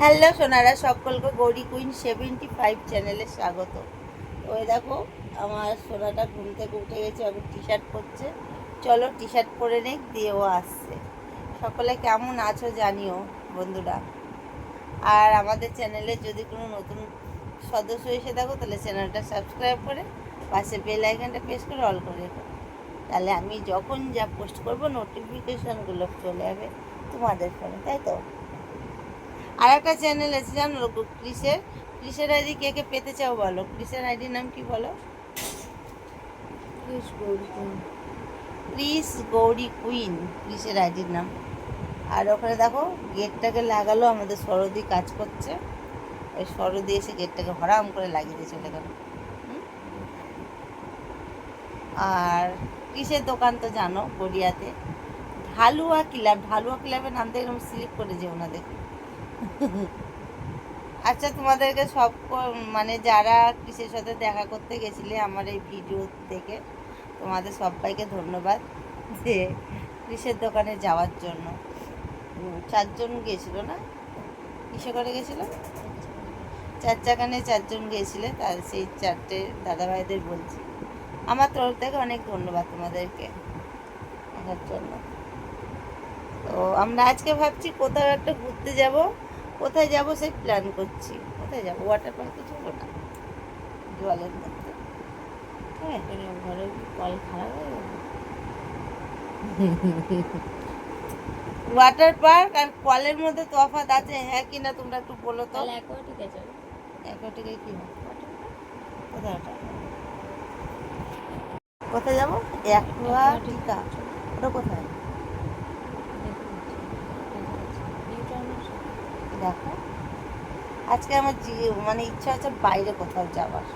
Hello Sonara, সকলকে Gauri queen seventy five চ্যানেলে স্বাগত। এই দেখো, আমার সোনাটা ঘুম থেকে উঠে গেছে এখন টি শার্ট পরছে। চলো টি শার্ট পরে নেই, দিয়ে ও আসছে। সকলে কেমন আছো জানিও, বন্ধুরা। আর আমাদের চ্যানেলে যদি কোনো নতুন সদস্য এসে থাকো তাহলে চ্যানেলটা সাবস্ক্রাইব করে পাশে বেল আইকনটা প্রেস করে অল করে রেখো। তাহলে আমি যখন যা পোস্ট করব নোটিফিকেশনগুলো চলে যাবে তোমাদের ফোনে তাই তো? আর একটা চ্যানেল আছে জানো ক্রিসের ক্রিসের আইডি কে কে পেতে চাও বলো? ক্রিসের আইডির নাম কি বলো? ক্রিস গৌরী কুইন ক্রিসের আইডির নাম। আর ওখানে দেখো গেটটাকে লাগালো আমাদের সরদি কাজ করছে। ওই সরদি এসে গেটটাকে হরাম করে লাগিয়ে দিয়ে চলে গেল? আর কিসের দোকান তো জানো গড়িয়াতে। ঢালুয়া ক্লাব ঢালুয়া ক্লাবের নাম এরকম স্লিপ করে যেও না দেখো। আচ্ছা তোমাদেরকে সব মানে যারা কিসের সাথে দেখা করতে গেছিলে আমার এই ভিডিও থেকে তোমাদের সবাইকে ধন্যবাদ যে কিসের দোকানে যাওয়ার জন্য। চারজন গিয়েছিল না? কিসে করে গেছিল? চার চাকানে চারজন গিয়েছিলে তার সেই চারটে দাদাভাইদের বলছি। আমার তরফ থেকে অনেক ধন্যবাদ তোমাদেরকে আসার জন্য। তো আমরা আজকে ভাবছি কোথাও একটা ঘুরতে যাব। কোথায় যাব সেই প্ল্যান করছি। কোথায় যাব? ওয়াটার পার্কে যাব না। জলের মধ্যে। হ্যাঁ ঘরে কল খারাপ হয়ে গেল। ওয়াটার পার্ক আর কলের মধ্যে তফাৎ আছে হ্যাঁ কি না তোমরা একটু বলো তো? অ্যাকোয়াটিক আছে একটিকে কি? কোথায় ওটা? কোথায় যাব? অ্যাকোয়াটিকা ওটা কোথায়? দেখো। আজকে আমার মানে ইচ্ছা আছে বাইরে কোথাও যাওয়ার।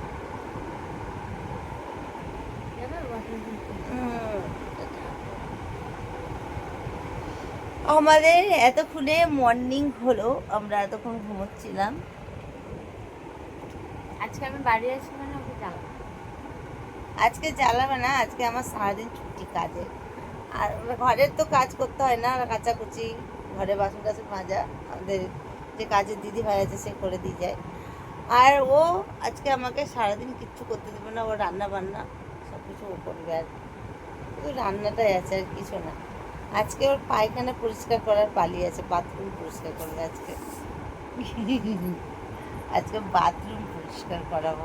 আমাদের এতক্ষণে মর্নিং হলো আমরা এতক্ষণ ঘুমোচ্ছিলাম। আজকে আমি বাড়ি আছি মানে ওকে জ্বালা আজকে জ্বালাবে না আজকে আমার সারাদিন ছুটি কাজে। আর ঘরের তো কাজ করতে হয় না কাচাকুচি ঘরে বাসন টাসন মাজা আমাদের যে কাজের দিদি ভাই আছে সে করে দিয়ে যায়। আর ও আজকে আমাকে সারাদিন কিচ্ছু করতে দেবে না ও রান্না বান্না সব কিছু ও করবে আর শুধু রান্নাটাই আছে আর কিছু না। আজকে ওর পায়খানা পরিষ্কার করার পালি আছে বাথরুম পরিষ্কার করবে আজকে। আজকে বাথরুম পরিষ্কার করাবো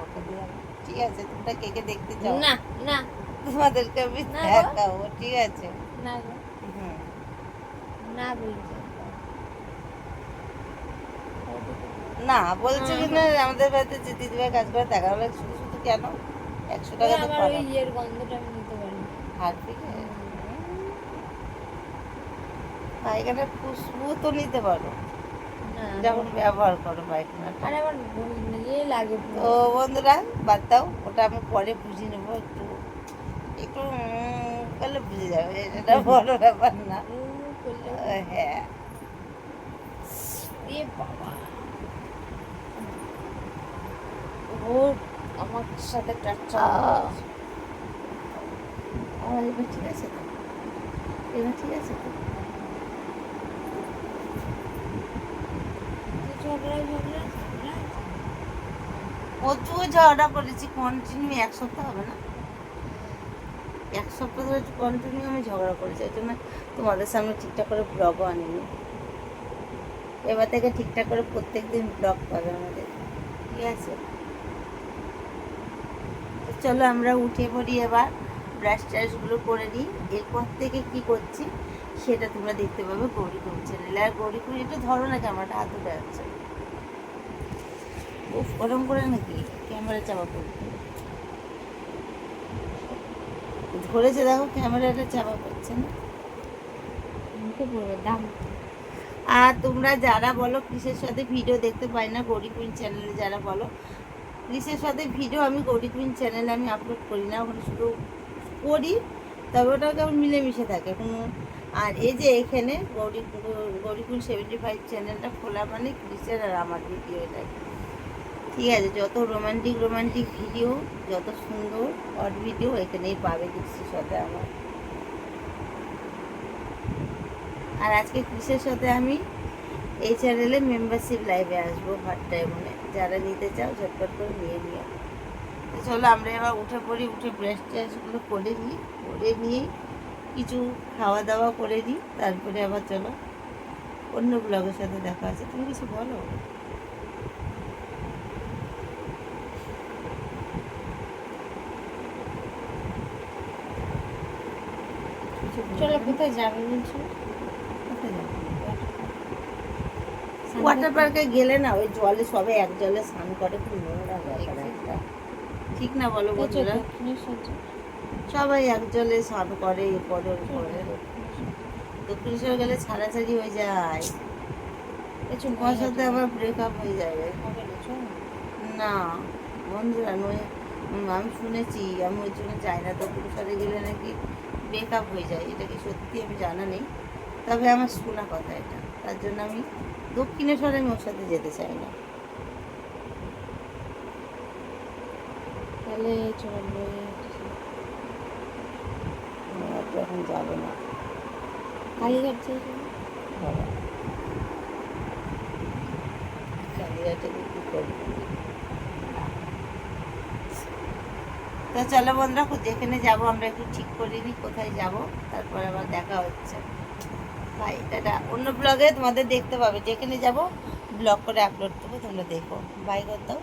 ঠিক আছে তোমরা কে কে দেখতে চাও? না না। তোমাদেরকে আমি। দেখাবো ঠিক আছে? না না বলছি। না বলছে কি না আমাদের বাড়িতে যে দিদিভাই কাজ করে দেখা হলে শুধু শুধু কেন একশো টাকা তো ওই ইয়ের গন্ধটা আমি নিতে পারি থেকে পায়খানা খুশবু তো নিতে পারো। যখন ব্যবহার করো পায়খানাটা। আরে আমার ইয়ে লাগে তো বন্ধুরা বাদ দাও ওটা আমি পরে বুঝে নেব একটু। একটু করলে বুঝে যাবে এটা বড় ব্যাপার না। হ্যাঁ। বাবা। ও আমার সাথে আহ। আমার এবার ঠিক আছে তো? এবার ঠিক আছে তো? প্রচুর ঝগড়া করেছি কন্টিনিউ এক সপ্তাহ হবে না? এক সপ্তাহ ধরে কন্টিনিউ আমি ঝগড়া করেছি এই জন্য তোমাদের সামনে ঠিকঠাক করে ব্লগও আনিনি। এবার থেকে ঠিকঠাক করে প্রত্যেক দিন ব্লগ পাবে আমাদের। ঠিক আছে? চলো আমরা উঠে পড়ি এবার। ব্রাশ ট্রাশগুলো করে নিই। এরপর থেকে কি করছি সেটা তোমরা দেখতে পাবে গৌরী কুড়ি চ্যানেলে আর গৌরী কুড়ি একটু ধরো না ক্যামেরাটা হাত উঠে যাচ্ছে। উফ ওরম করে নাকি? ক্যামেরা চাপা পড়বে ধরেছে দেখো ক্যামেরাটা চাপা পড়ছে না। মুখে পড়বে দাম। আর তোমরা যারা বলো ক্রিসের সাথে ভিডিও দেখতে পাই না গৌরী কুইন চ্যানেলে যারা বলো ক্রিসের সাথে ভিডিও আমি গৌরী কুইন চ্যানেলে আমি আপলোড করি না, ওখানে শুধু করি, তবে ওটা কেমন মিলেমিশে থাকে, কোনো আর এই যে এখানে Gouri Gouri queen seventy five চ্যানেলটা খোলা মানে ক্রিসের আর আমার ভিডিও এটা ঠিক আছে, যত রোমান্টিক রোমান্টিক ভিডিও যত সুন্দর হট ভিডিও এখানেই পাবে ক্রিসের সাথে আমার। আর আজকে ক্রিসের সাথে আমি এই চ্যানেলে মেম্বারশিপ লাইভে আসব ভাট্টায় মনে যারা নিতে চাও, ঝটপট করে নিয়ে নিও। চলো আমরা এবার উঠে পড়ি, উঠে ব্রাশ ট্রাশগুলো করে নিই, করে নিয়ে কিছু খাওয়া দাওয়া করে নিই, তারপরে আবার চলো অন্য ব্লগের সাথে দেখা আছে তুমি কিছু বলো? চলো, কোথায় যাব? ওয়াটার পার্কে গেলে না ওই জলে সবে এক জলে স্নান করে খুব নোংরা ব্যাপার একটা। ঠিক না বলো বন্ধুরা। সবাই এক জলে স্নান করে এ করে ও করে দক্ষিণেশ্বর গেলে ছাড়াছাড়ি হয়ে যায়। তোমার সাথে আবার ব্রেকআপ হয়ে যাবে। না বন্ধুরা নয় আমি শুনেছি আমি ওই জন্য যাই না। দক্ষিণেশ্বরে গেলে নাকি ব্রেকআপ হয়ে যায় এটা কি সত্যি আমি জানা নেই। তবে আমার শোনা কথা এটা। তার জন্য আমি দক্ষিণেশ্বরে আমি ওর সাথে যেতে চাই না। তাহলে এখন যাব না। কালীঘাট যাই বাবা কালীঘাটে গিয়ে করব? তো চলো বন্ধুরা যেখানে যাব আমরা একটু ঠিক করে নিই কোথায় যাব তারপর আবার দেখা হচ্ছে। ভাই দাদা অন্য ব্লগে তোমাদের দেখতে পাবে। যেখানে যাব ব্লগ করে আপলোড দেবো তোমরা দেখো। বাই করতাম